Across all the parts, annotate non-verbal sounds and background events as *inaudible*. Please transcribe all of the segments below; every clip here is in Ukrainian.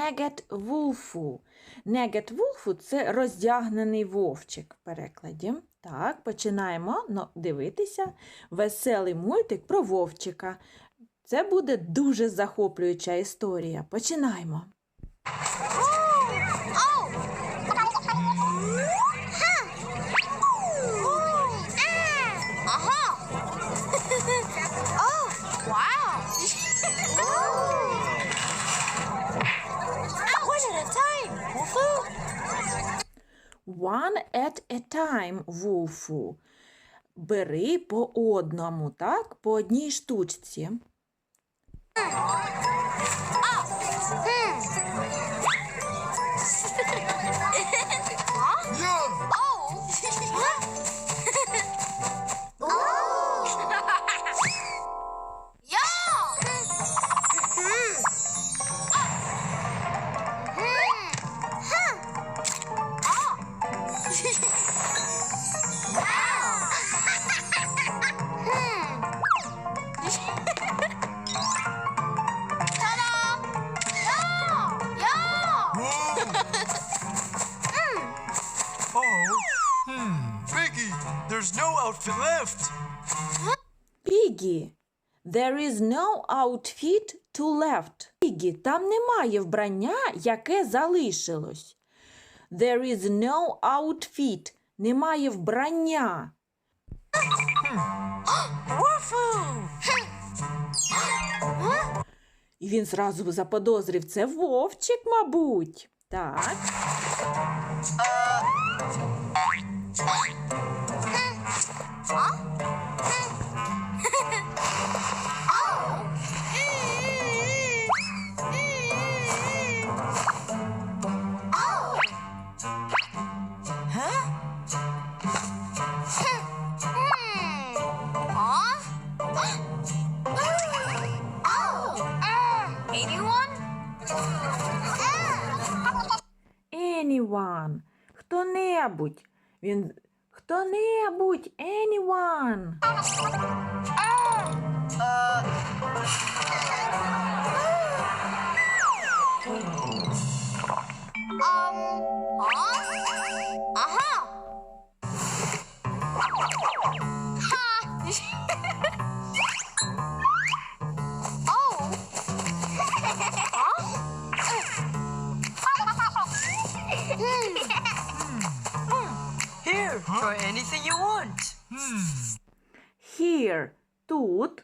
Негет Вулфу. Негет Вулфу це роздягнений вовчик в перекладі. Так, починаємо ну, дивитися веселий мультик про вовчика. Це буде дуже захоплююча історія. Починаємо. oh, One at a time, Вуфу. Бери по одному, так? По одній штучці. Oh, no outfit left. Пігі. There is no outfit to left. Пігі, там немає вбрання, яке залишилось. There is no outfit. Немає вбрання. І він зразу заподозрив, це вовчик, мабуть. Так. Anyone. Хто-небудь. Він. Хто-небудь. Anyone. Here, try anything you want. Here. Тут.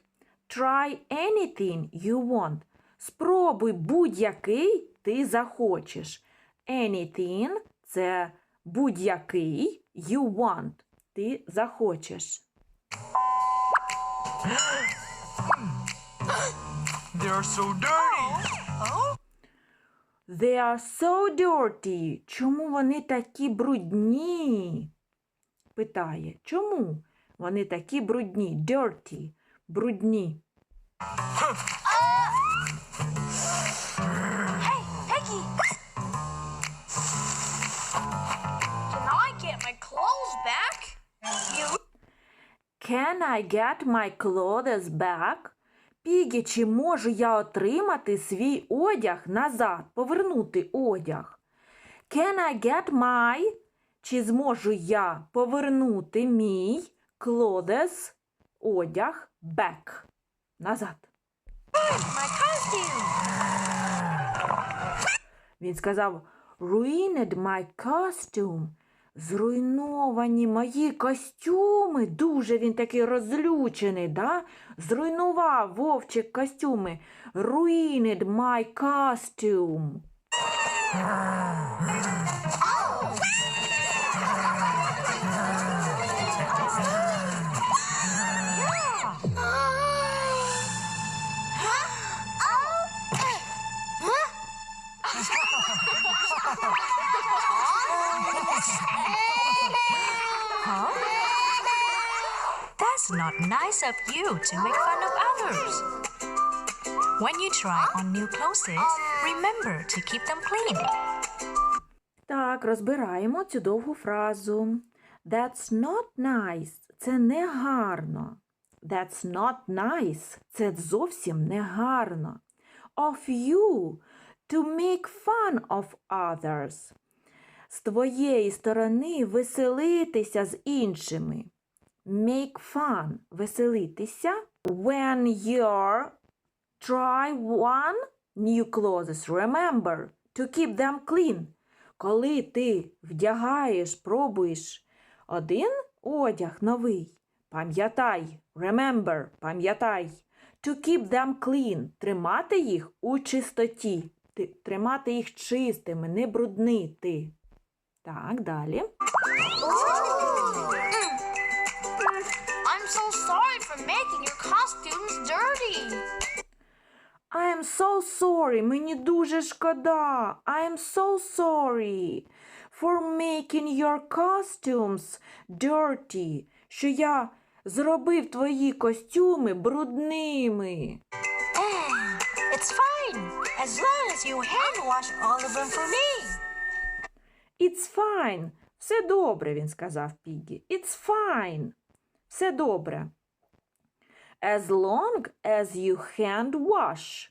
Try anything you want. Спробуй будь-який ти захочеш. Anything – це будь-який you want. Ти захочеш. They are so dirty. They are so dirty. Чому вони такі брудні? Питає. Чому вони такі брудні? Dirty. Брудні. Can I get my clothes back? Пігі, чи можу я отримати свій одяг назад, повернути одяг? Can I get my? Чи зможу я повернути мій clothes, одяг back? Назад. Він сказав Ruined my costume. Зруйновані мої костюми. Дуже він такий розлючений, да? Зруйнував вовчик костюми. Ruined my costume. Nice of you to make fun of others. When you try on new clothes, remember to keep them clean. Так, розбираємо цю довгу фразу. That's not nice. Це не гарно. That's not nice. Це зовсім не гарно. Of you. to make fun of others. З твоєї сторони веселитися з іншими. Make fun – веселитися. When you're try one new clothes, remember to keep them clean. Коли ти вдягаєш, пробуєш. Один одяг новий, пам'ятай, remember, пам'ятай, to keep them clean, тримати їх у чистоті, тримати їх чистими, не бруднити. Так, далі. Costumes dirty. I am so sorry, мені дуже шкода. I am so sorry for making your costumes dirty, що я зробив твої костюми брудними. Eh, it's fine, as long as you hand wash all of them for me. It's fine. Все добре, він сказав Пігі. It's fine. Все добре. As long as you hand wash.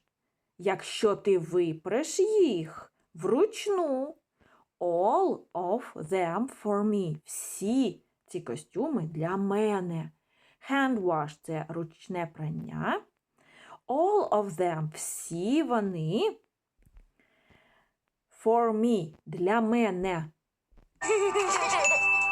Якщо ти випреш їх вручну. All of them for me. Всі ці костюми для мене. Hand wash – це ручне прання. All of them. Всі вони for me. Для мене. *laughs*